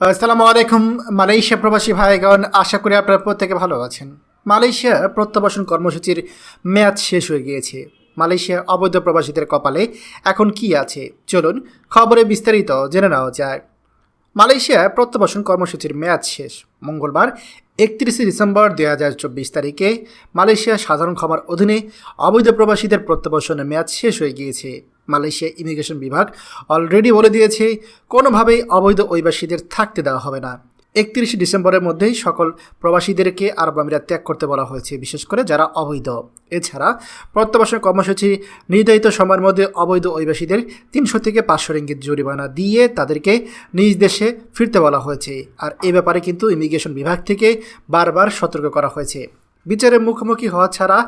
আসসালামু আলাইকুম, মালয়েশিয়া প্রবাসী ভাইগণ, আশা করি আপনারা প্রত্যেকে ভালো আছেন। মালয়েশিয়া প্রত্যাবাসন কর্মসূচির মেয়াদ শেষ হয়ে গিয়েছে। মালয়েশিয়া অবৈধ প্রবাসীদের কপালে এখন কি আছে? চলুন খবরে বিস্তারিত জেনে নেওয়া যায়। মালয়েশিয়া প্রত্যাবাসন কর্মসূচির মেয়াদ শেষ। মঙ্গলবার, একত্রিশে ডিসেম্বর দুই হাজার চব্বিশ তারিখে মালয়েশিয়া সাধারণ ক্ষমার অধীনে অবৈধ প্রবাসীদের প্রত্যাবাসনের মেয়াদ শেষ হয়ে গিয়েছে। মালয়েশিয়া ইমিগ্রেশন বিভাগ অলরেডি বলে দিয়েছে কোনোভাবেই অবৈধ অভিবাসীদের থাকতে দেওয়া হবে না। একত্রিশে ডিসেম্বরের মধ্যেই সকল প্রবাসীদেরকে আরব আমিরাত ত্যাগ করতে বলা হয়েছে, বিশেষ করে যারা অবৈধ। এছাড়া প্রত্যাবাসন কর্মসূচি নির্ধারিত সময়ের মধ্যে অবৈধ অভিবাসীদের তিনশো থেকে পাঁচশো রিঙ্গিত জরিমানা দিয়ে তাদেরকে নিজ দেশে ফিরতে বলা হয়েছে। আর এ ব্যাপারে কিন্তু ইমিগ্রেশন বিভাগ থেকে বারবার সতর্ক করা হয়েছে। বিচারের মুখোমুখি হওয়া ছাড়া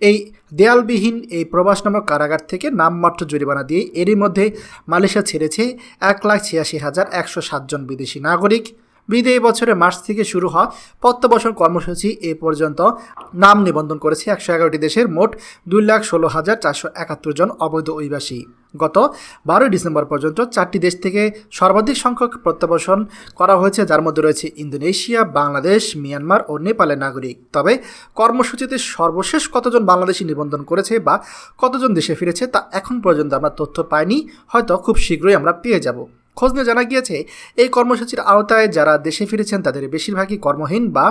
এই দেয়ালবিহীন এই প্রবাস নামক কারাগার থেকে নামমাত্র জরিমানা দিয়ে এরই মধ্যে মালয়েশিয়া ছেড়েছে এক লাখ ছিয়াশি হাজার একশো সাতজন বিদেশি নাগরিক। বিদে এই বছরের মার্চ থেকে শুরু হওয়া প্রত্যাবাসন কর্মসূচি এ পর্যন্ত। নাম নিবন্ধন করেছে একশো এগারোটি দেশের মোট দুই লাখ ষোলো হাজার চারশো একাত্তর জন অবৈধ অভিবাসী। গত বারোই ডিসেম্বর পর্যন্ত চারটি দেশ থেকে সর্বাধিক সংখ্যক প্রত্যাবাসন করা হয়েছে, যার মধ্যে রয়েছে ইন্দোনেশিয়া, বাংলাদেশ, মিয়ানমার ও নেপালের নাগরিক। তবে কর্মসূচিতে সর্বশেষ কতজন বাংলাদেশি নিবন্ধন করেছে বা কতজন দেশে ফিরেছে তা এখন পর্যন্ত আমরা তথ্য পাইনি, হয়তো খুব শীঘ্রই আমরা পেয়ে যাব। খোঁজ নিয়ে জানা গিয়েছে, এই কর্মসূচির আওতায় যারা দেশে ফিরেছেন, তাদের বেশিরভাগই কর্মহীন বা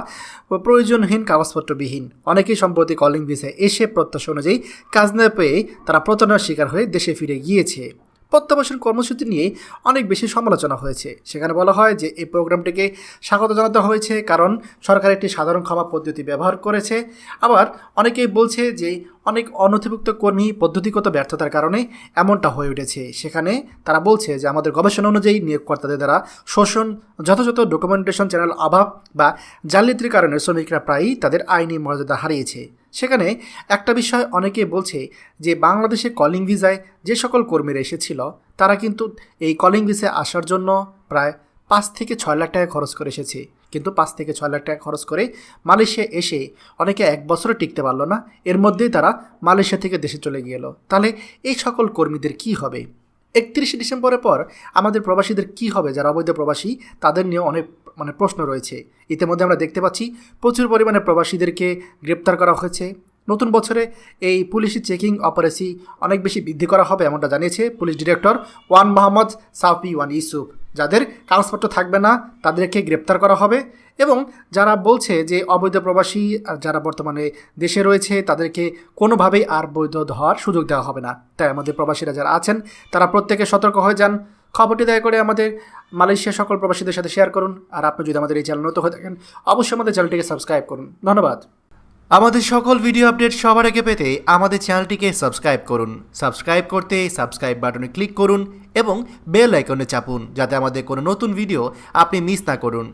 প্রয়োজনহীন কাগজপত্রবিহীন। অনেকেই সম্প্রতি কলিং ভিসায় এসে প্রত্যাশা অনুযায়ী কাজ না পেয়ে তারা প্রতারণার শিকার হয়ে দেশে ফিরে গিয়েছে। প্রত্যাবাসন কর্মসূচি নিয়ে অনেক বেশি সমালোচনা হয়েছে। সেখানে বলা হয় যে, এই প্রোগ্রামটিকে স্বাগত জানাতে হয়েছে কারণ সরকার একটি সাধারণ ক্ষমা পদ্ধতি ব্যবহার করেছে। আবার অনেকেই বলছে যে, অনেক অনথিভুক্ত কর্মী পদ্ধতিগত ব্যর্থতার কারণে এমনটা হয়ে উঠেছে। সেখানে তারা বলছে যে, আমাদের গবেষণা অনুযায়ী নিয়োগকর্তাদের দ্বারা শোষণ, যথাযথ ডকুমেন্টেশন চ্যানেল অভাব বা জালিয়াতির কারণে শ্রমিকরা প্রায়ই তাদের আইনি মর্যাদা হারিয়েছে। সেখানে একটা বিষয় অনেকে বলছে যে বাংলাদেশে কলিং ভিসায় যে সকল কর্মীরা এসেছিল, তারা কিন্তু এই কলিং ভিসায় আসার জন্য প্রায় পাঁচ থেকে ছয় লাখ টাকা খরচ করে এসেছে। কিন্তু পাঁচ থেকে ছয় লাখ টাকা খরচ করে মালয়েশিয়া এসে অনেকে এক বছরে টিকতে পারল না। এর মধ্যেই তারা মালয়েশিয়া থেকে দেশে চলে গেল। তাহলে এই সকল কর্মীদের কি হবে? একত্রিশে ডিসেম্বরের পর আমাদের প্রবাসীদের কি হবে? যারা অবৈধ প্রবাসী, তাদের নিয়ে অনেক মানে প্রশ্ন রয়েছে। ইতিমধ্যে আমরা দেখতে পাচ্ছি প্রচুর পরিমাণে প্রবাসীদেরকে গ্রেপ্তার করা হয়েছে। নতুন বছরে এই পুলিশি চেকিং অপারেসি অনেক বেশি বৃদ্ধি করা হবে এমনটা জানিয়েছে police director Wan Mohammad Safi Wan Yusuf. যাদের কাগজপত্র থাকবে না, তাদেরকে গ্রেপ্তার করা হবে এবং যারা বলছে যে অবৈধ প্রবাসী আর যারা বর্তমানে দেশে রয়েছে, তাদেরকে কোনোভাবেই আর বৈধ হওয়ার সুযোগ দেওয়া হবে না। তাই আমাদের প্রবাসীরা যারা আছেন, তারা প্রত্যেকে সতর্ক হয়ে যান। খবরটি দয়া করে আমাদের মালয়েশিয়া সকল প্রবাসীদের সাথে শেয়ার করুন। আর আপনি যদি আমাদের এই চ্যানেল নতুন হয়ে থাকেন, অবশ্যই আমাদের চ্যানেলটিকে সাবস্ক্রাইব করুন। ধন্যবাদ। আমাদের সকল ভিডিও আপডেট সবার আগে পেতে আমাদের চ্যানেলটিকে সাবস্ক্রাইব করুন। সাবস্ক্রাইব করতে সাবস্ক্রাইব বাটনে ক্লিক করুন এবং বেল আইকনে চাপুন, যাতে আমাদের কোনো নতুন ভিডিও আপনি মিস না করুন।